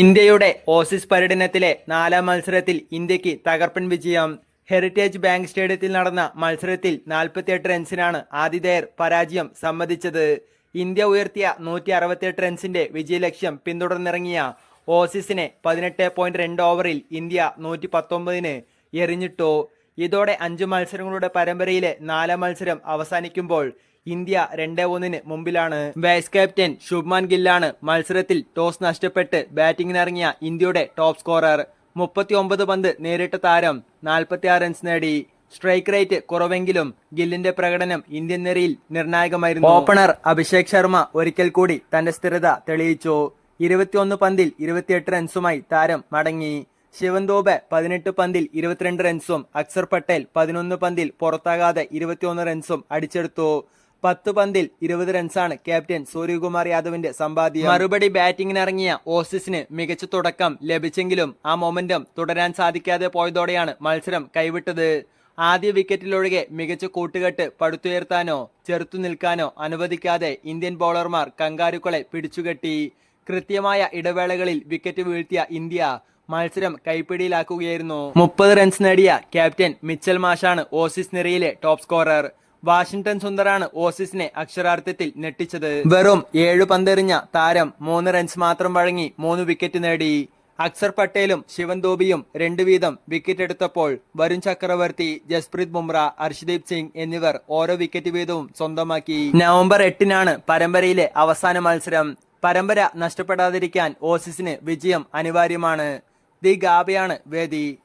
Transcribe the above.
ഇന്ത്യയുടെ ഓസീസ് പര്യടനത്തിലെ നാലാം മത്സരത്തിൽ ഇന്ത്യയ്ക്ക് തകർപ്പൻ വിജയം. ഹെറിറ്റേജ് ബാങ്ക് സ്റ്റേഡിയത്തിൽ നടന്ന മത്സരത്തിൽ 48 റൺസിനാണ് ആതിഥേയർ പരാജയം സമ്മതിച്ചത്. ഇന്ത്യ ഉയർത്തിയ നൂറ്റി അറുപത്തിയെട്ട് റൺസിന്റെ വിജയലക്ഷ്യം പിന്തുടർന്നിറങ്ങിയ ഓസീസിനെ പതിനെട്ട് പോയിന്റ് രണ്ട് ഓവറിൽ ഇന്ത്യ നൂറ്റി പത്തൊമ്പതിന് എറിഞ്ഞിട്ടു. ഇതോടെ അഞ്ച് മത്സരങ്ങളുടെ പരമ്പരയിലെ നാലാം മത്സരം അവസാനിക്കുമ്പോൾ ഇന്ത്യ രണ്ടേ ഒന്നിന് മുമ്പിലാണ്. വൈസ് ക്യാപ്റ്റൻ ശുഭ്മാൻ ഗില്ലാണ് മത്സരത്തിൽ ടോസ് നഷ്ടപ്പെട്ട് ബാറ്റിംഗിനിറങ്ങിയ ഇന്ത്യയുടെ ടോപ്പ് സ്കോറർ മുപ്പത്തി ഒമ്പത് പന്ത് നേരിട്ട താരം നാൽപ്പത്തിയാറ് റൺസ് നേടി. സ്ട്രൈക്ക് റേറ്റ് കുറവെങ്കിലും ഗില്ലിന്റെ പ്രകടനം ഇന്ത്യൻ നിരയിൽ നിർണായകമായിരുന്നു. ഓപ്പണർ അഭിഷേക് ശർമ്മ ഒരിക്കൽ കൂടി തന്റെ സ്ഥിരത തെളിയിച്ചു. ഇരുപത്തിയൊന്ന് പന്തിൽ ഇരുപത്തിയെട്ട് റൺസുമായി താരം മടങ്ങി. ശിവൻ പതിനെട്ട് പന്തിൽ ഇരുപത്തിരണ്ട് റൺസും അക്സർ പട്ടേൽ പതിനൊന്ന് പന്തിൽ പുറത്താകാതെ ഇരുപത്തിയൊന്ന് റൺസും അടിച്ചെടുത്തു. പത്ത് പന്തിൽ ഇരുപത് റൺസാണ് ക്യാപ്റ്റൻ സൂര്യകുമാർ യാദവിന്റെ സമ്പാദ്യം. മറുപടി ബാറ്റിംഗിനിറങ്ങിയ ഓസിസിന് മികച്ച തുടക്കം ലഭിച്ചെങ്കിലും ആ മൊമെന്റം തുടരാൻ സാധിക്കാതെ പോയതോടെയാണ് മത്സരം കൈവിട്ടത്. ആദ്യ വിക്കറ്റിലൊഴികെ മികച്ച കൂട്ടുകെട്ട് പടുത്തുയർത്താനോ ചെറുത്തു നിൽക്കാനോ അനുവദിക്കാതെ ഇന്ത്യൻ ബൗളർമാർ കങ്കാരുക്കളെ പിടിച്ചുകെട്ടി. കൃത്യമായ ഇടവേളകളിൽ വിക്കറ്റ് വീഴ്ത്തിയ ഇന്ത്യ മത്സരം കൈപ്പിടിയിലാക്കുകയായിരുന്നു. മുപ്പത് റൺസ് നേടിയ ക്യാപ്റ്റൻ മിച്ചൽ മാഷാണ് ഓസിസ് നിരയിലെ ടോപ്പ് സ്കോറർ വാഷിംഗ്ടൺ സുന്ദറാണ് ഓസീസിനെ അക്ഷരാർത്ഥത്തിൽ ഞെട്ടിച്ചത്. വെറും ഏഴു പന്തെറിഞ്ഞ താരം മൂന്ന് റൺസ് മാത്രം വഴങ്ങി മൂന്ന് വിക്കറ്റ് നേടി. അക്സർ പട്ടേലും ശിവൻ ദോബിയും രണ്ടു വീതം വിക്കറ്റ് എടുത്തപ്പോൾ വരുൺ ചക്രവർത്തി ജസ്പ്രീത് ബുംറ അർഷ്ദീപ് സിംഗ് എന്നിവർ ഓരോ വിക്കറ്റ് വീതവും സ്വന്തമാക്കി. നവംബർ എട്ടിനാണ് പരമ്പരയിലെ അവസാന മത്സരം. പരമ്പര നഷ്ടപ്പെടാതിരിക്കാൻ ഓസീസിന് വിജയം അനിവാര്യമാണ്. ദി ഗാബയാണ് വേദി.